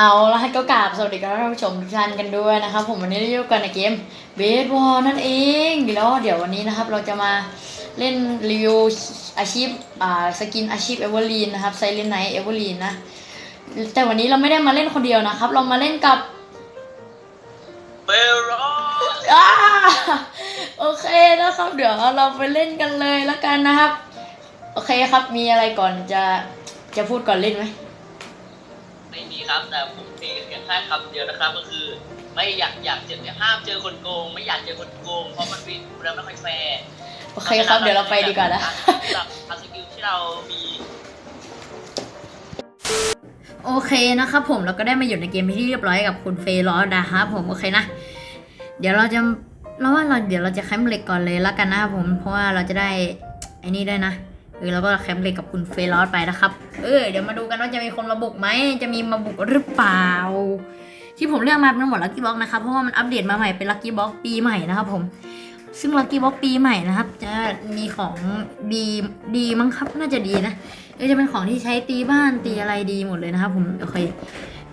เอาละก็กราบสวัสดีกับท่านผู้ชมทุกท่านกันด้วยนะครับ ผมวันนี้เราอยู่กันในเกมเบสบอลนั่นเองแล้วเดี๋ยววันนี้นะครับเราจะมาเล่นรีวิวอาชีพอ่าสกินอาชีพเอเวอร์ลีนนะครับไซเลนไนเอเวอร์ลีนนะแต่วันนี้เราไม่ได้มาเล่นคนเดียวนะครับ เรามาเล่นกับเบลออ่าโอเคนะครับเดี๋ยวเราไปเล่นกันเลยแล้วกันนะครับ โอเคครับมีอะไรก่อนจะจะพูดก่อนเล่นไหม ไม่มีครับ แต่ผมเพียงแค่คำเดียวนะครับ ก็คือ ไม่อยากอยากเจอห้ามเจอคนโกง ไม่อยากเจอคนโกง เพราะมันเป็นดูแล้วไม่ค่อยแฟร์โอเคครับ เดี๋ยวเราไปดีกว่านะจากทางสกิลที่เรามีโอเคนะครับผมเราก็ได้มาอยู่ในเกมที่เรียบร้อยกับคุณเฟย์ลอสนะครับผมโอเคนะ เดี๋ยวเราจะเราว่าเราเดี๋ยวเราจะแคมป์เหล็กก่อนเลยแล้วกันนะครับผมเพราะว่าเราจะได้ไอ้นี่ด้วยนะ เออเราก็แคมป์เล็กกับคุณเฟย์ลอสไปนะครับ เออเดี๋ยวมาดูกันว่าจะมีคนมาบุกไหมจะมีมาบุกหรือเปล่า ที่ผมเลือกมาเป็นหมดลัคกี้บ็อกนะครับเพราะว่ามันอัปเดตมาใหม่เป็นลัคกี้บ็อกปีใหม่นะครับผม ซึ่งลัคกี้บ็อกปีใหม่นะครับ จะมีของดีดีมั้งครับน่าจะดีนะเออจะเป็นของที่ใช้ตีบ้านตีอะไรดีหมดเลยนะครับ ผมโอเค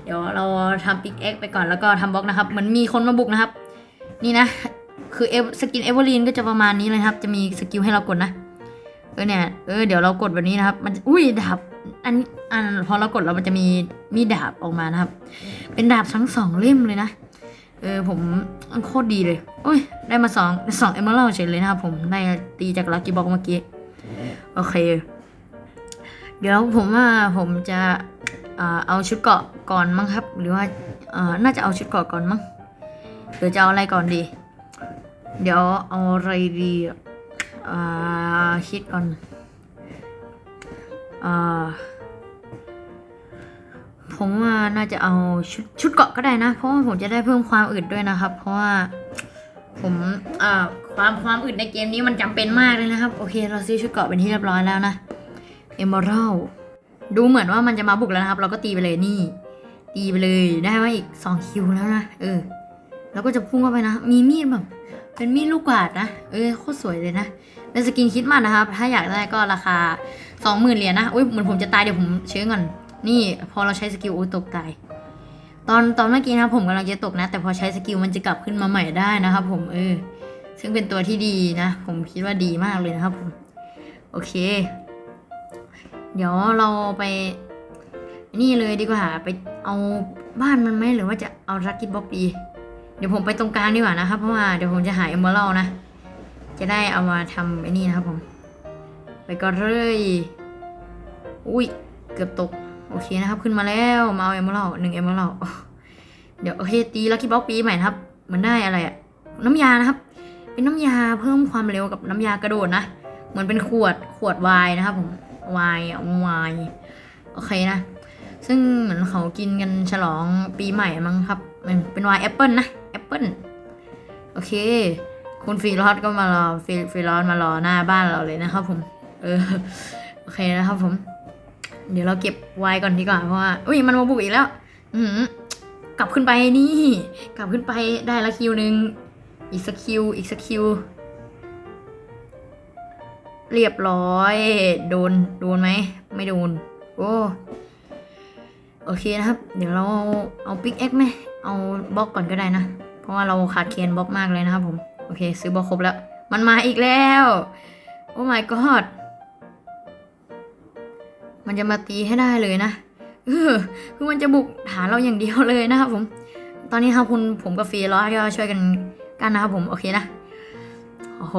เดี๋ยวเราทำปิกเอ็กไปก่อนแล้วก็ทำบล็อกนะครับเหมือนมีคนมาบุกนะครับ นี่นะ คือเอสกินเอเวอร์ลีนก็จะประมาณนี้เลยครับ จะมีสกิลให้เรากดนะ เออเนี่ยเออเดี๋ยวเรากดแบบนี้นะครับ มันอุ้ยดาบอันอันพอเรากดแล้วมันจะมีมีดาบออกมานะครับ เป็นดาบทั้งสองเล่มเลยนะเออผมโคตรดีเลยโอ้ยได้มาสองสองเอเมอรัลเฉยเลยนะครับผมได้ตีจากลัคกี้บ็อกเมื่อกี้โอเค เดี๋ยวผมว่าผมจะเอาชุดเกาะก่อนมั้งครับ หรือว่าน่าจะเอาชุดเกาะก่อนมั้งหรือจะเอาอะไรก่อนดี เดี๋ยวเอาอะไรดีอ่า คิดก่อนอผมว่าน่าจะเอาชุดชุดเกาะก็ได้นะ เพราะว่าผมจะได้เพิ่มความอึดด้วยนะครับ เพราะว่าผมความความอึดในเกมนี้มันจำเป็นมากเลยนะครับ โอเค เราซื้อชุดเกาะเป็นที่เรียบร้อยแล้วนะเอม r ร l ดูเหมือนว่ามันจะมาบุกแล้วนะครับ เราก็ตีไปเลยนี่ ตีไปเลยได้มาอีก 2 คิวแล้วนะ เออ แล้วก็จะพุ่งเข้าไปนะ มีมีดแบบ เป็นมีดลูกกวาดนะ เออโคตรสวยเลยนะ เป็นสกินคิดมันนะครับ ถ้าอยากได้ก็ราคา 20,000เหรียญนะอุ้ยเหมือนผมจะตายเดี๋ยวผมเชื้อก่อน นี่พอเราใช้สกิลอุ้ยตกตาย ตอนตอนเมื่อกี้นะผมกำลังจะตกนะ แต่พอใช้สกิลมันจะกลับขึ้นมาใหม่ได้นะครับผมเออ ซึ่งเป็นตัวที่ดีนะ ผมคิดว่าดีมากเลยนะครับผม โอเค เดี๋ยวเราไป นี่เลยดีกว่า ไปเอาบ้านมันไหมหรือว่าจะเอาลักกี้บ็อกดี เดี๋ยวผมไปตรงกลางดีกว่านะครับ เพราะว่าเดี๋ยวผมจะหาเอมเมอรัลนะ จะได้เอามาทำไอ้นี่นะครับผม ไปก็เลย อุ้ย เกือบตก โอเคนะครับ ขึ้นมาแล้วมาเอาเอมเมอรัลหนึ่งเอมเมอรัลเดี๋ยวโอเคตีลักกี้บ็อกปีใหม่นะครับเหมือนได้อะไรอะน้ำยานะครับ เป็นน้ำยาเพิ่มความเร็วกับน้ำยากระโดดนะ เหมือนเป็นขวดขวดไวน์นะครับผมไวน์อะไวน์โอเคนะ ซึ่งเหมือนเขากินกันฉลองปีใหม่มั้งครับ เป็นไวน์แอปเปิลนะ เปิลโอเค คุณฟรีรอดก็มารอฟรีฟรีรอดมารอหน้าบ้านเราเลยนะครับผม เออโอเคนะครับผม เดี๋ยวเราเก็บไวน์ก่อนดีกว่าเพราะว่าอุ้ยมันมาบุกอีกแล้ว อือหือกลับขึ้นไปนี่ กลับขึ้นไปได้ละคิวหนึ่งอีกสักคิวอีกสักคิว เรียบร้อย โดนโดนไหมไม่โดนโอ้โอเคนะครับ เดี๋ยวเราเอาปิกเอ็กไหม เอาบล็อกก่อนก็ได้นะ เพราะว่าเราขาดเคียนบล็อกมากเลยนะครับผม โอเค ซื้อบล็อกครบแล้ว มันมาอีกแล้ว โอ้ my god มันจะมาตีให้ได้เลยนะเออคือมันจะบุกฐานเราอย่างเดียวเลยนะครับผม ตอนนี้ครับคุณผมกับฟรีร้อยก็ช่วยกันกันนะครับผม โอเคนะ โอ้โห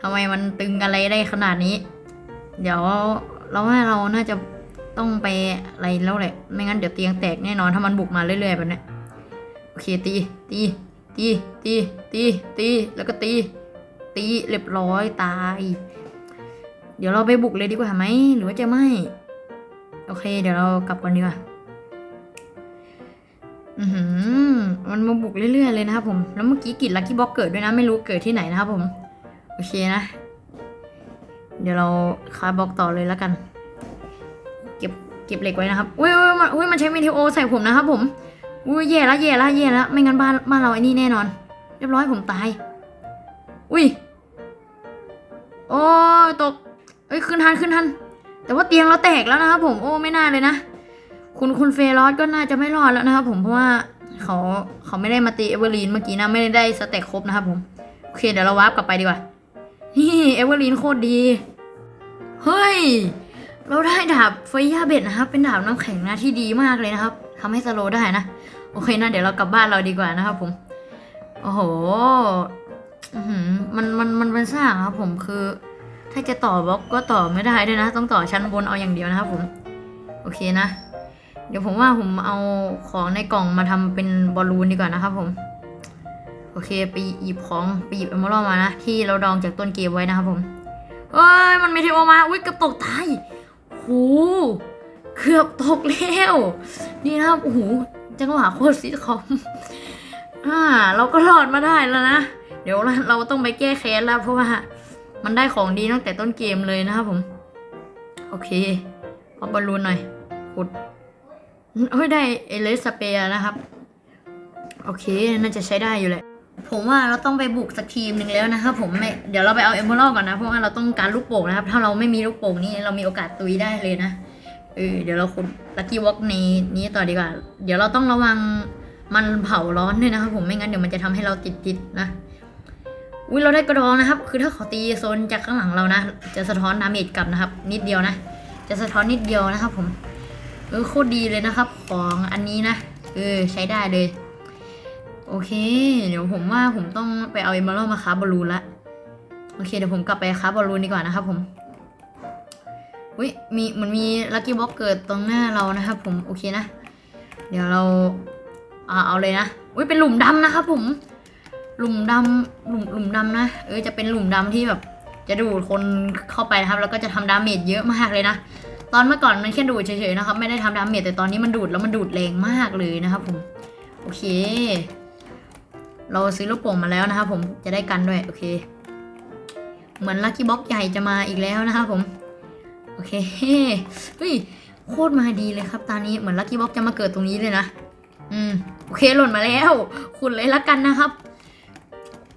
ทำไมมันตึงอะไรได้ขนาดนี้ เดี๋ยวเราว่าเราน่าจะต้องไปอะไรแล้วแหละ ไม่งั้นเดี๋ยวเตียงแตกแน่นอนถ้ามันบุกมาเรื่อยๆแบบนี้ โอเคตี ตี ตี ตี ตี ตี แล้วก็ตี ตีเรียบร้อยตาย เดี๋ยวเราไปบุกเลยดีกว่าไหมหรือว่าจะไม่ โอเค เดี๋ยวเรากลับก่อนดีกว่าอือหือมันมาบุกเรื่อยๆเลยนะครับผม แล้วเมื่อกี้กิดลักกี้บ็อกเกิดด้วยนะ ไม่รู้เกิดที่ไหนนะครับผม โอเคนะ เดี๋ยวเราคาบล็อกต่อเลยแล้วกัน เก็บ เก็บเหล็กไว้นะครับ อุ้ยอุ้ยมันอุ้ยมันใช้เทิโอใส่ผมนะครับผม อุ้ยแย่ละแย่ละแย่ละไม่งั้นบ้านบ้านเราไอ้นี่แน่นอน เรียบร้อยผมตาย อุ้ยโอ้ตกเอ้ยขึ้นทันขึ้นทันแต่ว่าเตียงเราแตกแล้วนะครับผมโอ้ไม่น่าเลยนะ คุณคุณเฟรอสก็น่าจะไม่รอดแล้วนะครับผมเพราะว่าเขาเขาไม่ได้มาตีเอเวอร์ลีนเมื่อกี้นะไม่ได้สเต็กครบนะครับผมโอเคเดี๋ยวเราวาร์ปกลับไปดีกว่านี่เอเวอร์ลีนโคตรดี เฮ้ย เราได้ดาบไฟย่าเบ็ดนะครับ เป็นดาบน้ำแข็งนะที่ดีมากเลยนะครับทำให้สโลได้นะ โอเคนะเดี๋ยวเรากลับบ้านเราดีกว่านะครับผมโอ้โหมันมันมันเป็นสร้างครับผมคือ ถ้าจะต่อบล็อกก็ต่อไม่ได้ด้วยนะ ต้องต่อชั้นบนเอาอย่างเดียวนะครับผม โอเคนะ เดี๋ยวผมว่าผมเอาของในกล่องมาทำเป็นบอลลูนดีกว่านะครับผมโอเคไปหยิบของไปหยิบเอมมอลมานะที่เราดองจากต้นเกมไว้นะครับผมเอ้ยมันม่เทโอมาอุ้ยเกือบตกตายโหเกือบตกแล้วนี่นะครับโอ้โห จังหวะโคตรซิทคอมอ่า เราก็รอดมาได้แล้วนะ เดี๋ยวเราต้องไปแก้แค้นแล้ว เพราะว่ามันได้ของดีตั้งแต่ต้นเกมเลยนะครับผม โอเคเอาบอลลูนหน่อยขุดเฮ้ยได้เอเลสเปียนะครับ โอเค น่าจะใช้ได้อยู่แหละ ผมว่าเราต้องไปบุกสักทีมหนึ่งแล้วนะครับผมเดี๋ยวเราไปเอาเอมเบอร์ก่อนนะ เพราะว่าเราต้องการลูกโป่งนะครับ ถ้าเราไม่มีลูกโป่งนี่เรามีโอกาสตุยได้เลยนะ เออเดี๋ยวเราขุดลักกี้วอล์กในนี้ต่อดีกว่า เดี๋ยวเราต้องระวังมันเผาร้อนด้วยนะครับผมไม่งั้นเดี๋ยวมันจะทำให้เราติดติดนะอุ้ยเราได้กระดองนะครับ คือถ้าเขาตีโซนจากข้างหลังเรานะ จะสะท้อนดาเมจกลับนะครับ นิดเดียวนะ จะสะท้อนนิดเดียวนะครับ ผม เออโคตรดีเลยนะครับ ของอันนี้นะเออใช้ได้เลย โอเค เดี๋ยวผมว่าผมต้องไปเอาเอมเบอร์มาค้าบอลลูนละโอเคเดี๋ยวผมกลับไปค้าบอลลูนดีกว่านะครับผม อุ้ยมีมันมีลัคกี้บ็อกเกิดตรงหน้าเรานะครับผมโอเคนะ เดี๋ยวเราอ่าเอาเลยนะอุ้ยเป็นหลุมดำนะครับผม หลุมดำหลุมหลุมดำนะ เออจะเป็นหลุมดำที่แบบ จะดูดคนเข้าไปนะครับ แล้วก็จะทำดาเมจเยอะมากเลยนะตอนเมื่อก่อนมันแค่ดูดเฉยๆนะครับ ไม่ได้ทำดาเมจแต่ตอนนี้มันดูดแล้วมันดูดแรงมากเลยนะครับผมโอเค เราซื้อลูกโป่งมาแล้วนะครับผมจะได้กันด้วยโอเค เหมือนลัคกี้บ็อกใหญ่จะมาอีกแล้วนะครับผม โอเคเฮ้ยโคตรมาดีเลยครับตอนนี้เหมือนลัคกี้บ็อกจะมาเกิดตรงนี้เลยนะ อืมโอเคหล่นมาแล้ว คุณเลยละกันนะครับ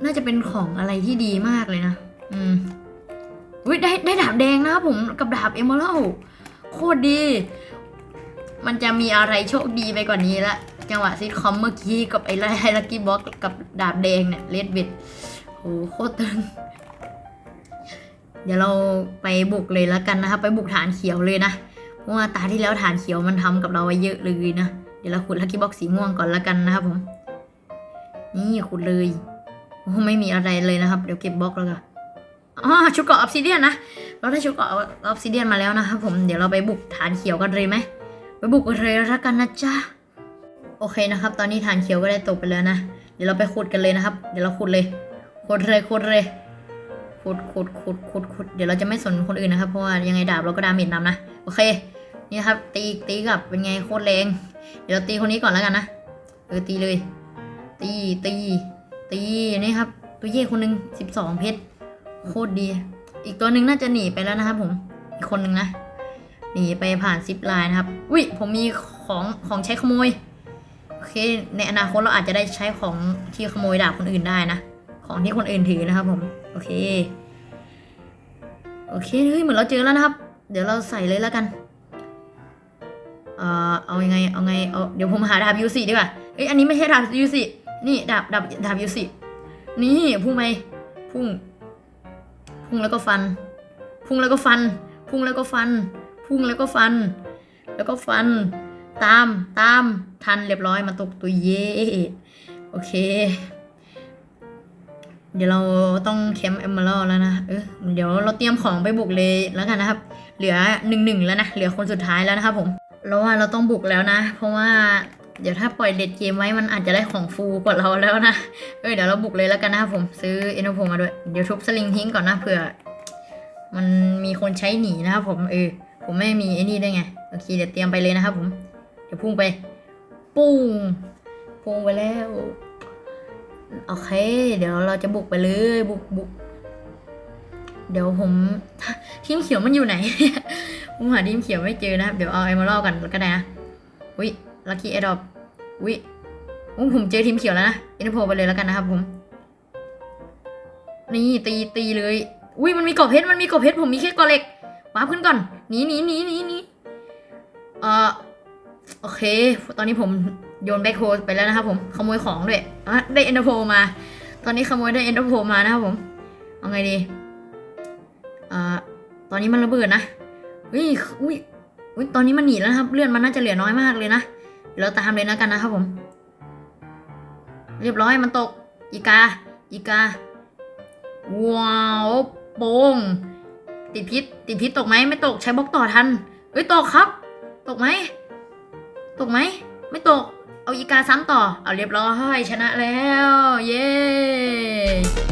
น่าจะเป็นของอะไรที่ดีมากเลยนะ อืมวิได้ได้ดาบแดงนะครับผมกับดาบเอมเมอรัลโคตรดี มันจะมีอะไรโชคดีไปกว่านี้ละจังหวะซิทคอมเมื่อกี้กับไอ้ไลักกี้บ็อกกับดาบแดงเนี่ยเลดบิดโหโคตรตึง เดี๋ยวเราไปบุกเลยแล้วกันนะครับ ไปบุกฐานเขียวเลยนะ เพราะว่าตาที่แล้วฐานเขียวมันทำกับเราไว้เยอะเลยนะ เดี๋ยวเราขุดลักกี้บ็อกสีม่วงก่อนแล้วกันนะครับผม นี่ขุดเลยโอ้ไม่มีอะไรเลยนะครับ เดี๋ยวเก็บบล็อกแล้วกันอ๋อชุดเกราะออฟซิเดียนนะ เราได้ชุดเกราะออฟซิเดียนมาแล้วนะครับผม เดี๋ยวเราไปบุกฐานเขียวกันเลยไหม ไปบุกกันเลยแล้วกันนะจ๊ะ โอเคนะครับ ตอนนี้ฐานเขียวก็ได้ตกไปแล้วนะ เดี๋ยวเราไปขุดกันเลยนะครับ เดี๋ยวเราขุดเลย ขุดเลย ขุดเลย ขุดขุดขุดขุดขุดเดี๋ยวเราจะไม่สนคนอื่นนะครับ เพราะว่ายังไงดาบเราก็ดาเมจนำนะ โอเค นี่ครับ ตีตีกลับเป็นไงโคตรแรง เดี๋ยวเราตีคนนี้ก่อนแล้วกันนะ เออตีเลย ตีตี ตีนี่ครับ ตัวเย่คนหนึ่งสิบสองเพชร โคตรดี อีกตัวหนึ่งน่าจะหนีไปแล้วนะครับผม อีกคนหนึ่งนะ หนีไปผ่านซิปไลน์นะครับ อุ้ยผมมีของของใช้ขโมย โอเค ในอนาคตเราอาจจะได้ใช้ของที่ขโมยดาบคนอื่นได้นะ ของที่คนอื่นถือนะครับผม โอเค โอเคเฮ้ยเหมือนเราเจอแล้วนะครับ เดี๋ยวเราใส่เลยแล้วกัน เอ่อเอายังไงเอาไงเอาเดี๋ยวผมหาดาบยูสี่ดีกว่าเอ้ยอันนี้ไม่ใช่ดาบยูสี่นี่ดาบดาบดาบยูสี่นี่พุ่งไปพุ่ง พุ่งแล้วก็ฟัน พุ่งแล้วก็ฟัน พุ่งแล้วก็ฟัน พุ่งแล้วก็ฟัน แล้วก็ฟัน ตามตามทันเรียบร้อยมาตกตัวเย่โอเค เดี๋ยวเราต้องแคมป์เอมเมอรัลแล้วนะเออเดี๋ยวเราเตรียมของไปบุกเลยแล้วกันนะครับ เหลือหนึ่งหนึ่งแล้วนะ เหลือคนสุดท้ายแล้วนะครับผมเราว่าเราต้องบุกแล้วนะ เพราะว่าเดี๋ยวถ้าปล่อยเด็ดเกมไว้มันอาจจะได้ของฟูกว่าเราแล้วนะ เออเดี๋ยวเราบุกเลยแล้วกันนะครับผม ซื้อเอโนโพมาด้วย เดี๋ยวทุบสลิงทิ้งก่อนนะเผื่อ มันมีคนใช้หนีนะครับผม เออ ผมไม่มีไอ้นี่ได้วยไง โอเคเดี๋ยวเตรียมไปเลยนะครับผม เดี๋ยวพุ่งไป ปุ้ง พุ่งไปแล้ว โอเค เดี๋ยวเราจะบุกไปเลย บุกบุกเดี๋ยวผมทีมเขียวมันอยู่ไหน ผมหาทีมเขียวไม่เจอนะครับ เดี๋ยวเอาไอมาล่อกันก็ได้นะอุ้ยลัคกี้เอดอปอุ้ยอุ้ผมเจอทีมเขียวแล้วนะอินโพไปเลยแล้วกันนะครับผม นี่ตีตีเลยอุ้ยมันมีกรอบเพชรมันมีกรอบเพชรผมมีแค่กรอบเหล็กวาร์ปขึ้นก่อนหนีหนีหนีหนีหนีเอ่อโอเค ตอนนี้ผม โยนแบ็คโฮไปแล้วนะครับผมขโมยของด้วยอะได้เอ็นเตอร์โพมา ตอนนี้ขโมยได้เอ็นเตอร์โพมานะครับผม เอาไงดีอ่าตอนนี้มันระเบิดนะอุ้ยอุ้ยอุ้ยตอนนี้มันหนีแล้วครับเลื่อดมันน่าจะเหลือน้อยมากเลยนะเดี๋ยวเราตามเลยนะกันนะครับผม เรียบร้อยมันตก อีกา อีกา ว้าวโป่งติดพิษติดพิษตกไหมไม่ตกใช้บล็อกต่อทันเอ้ยตกครับ ตกไหมตกไหมไม่ตก เอาอีกาซ้ำต่อ เอาเรียบร้อยชนะแล้ว เย้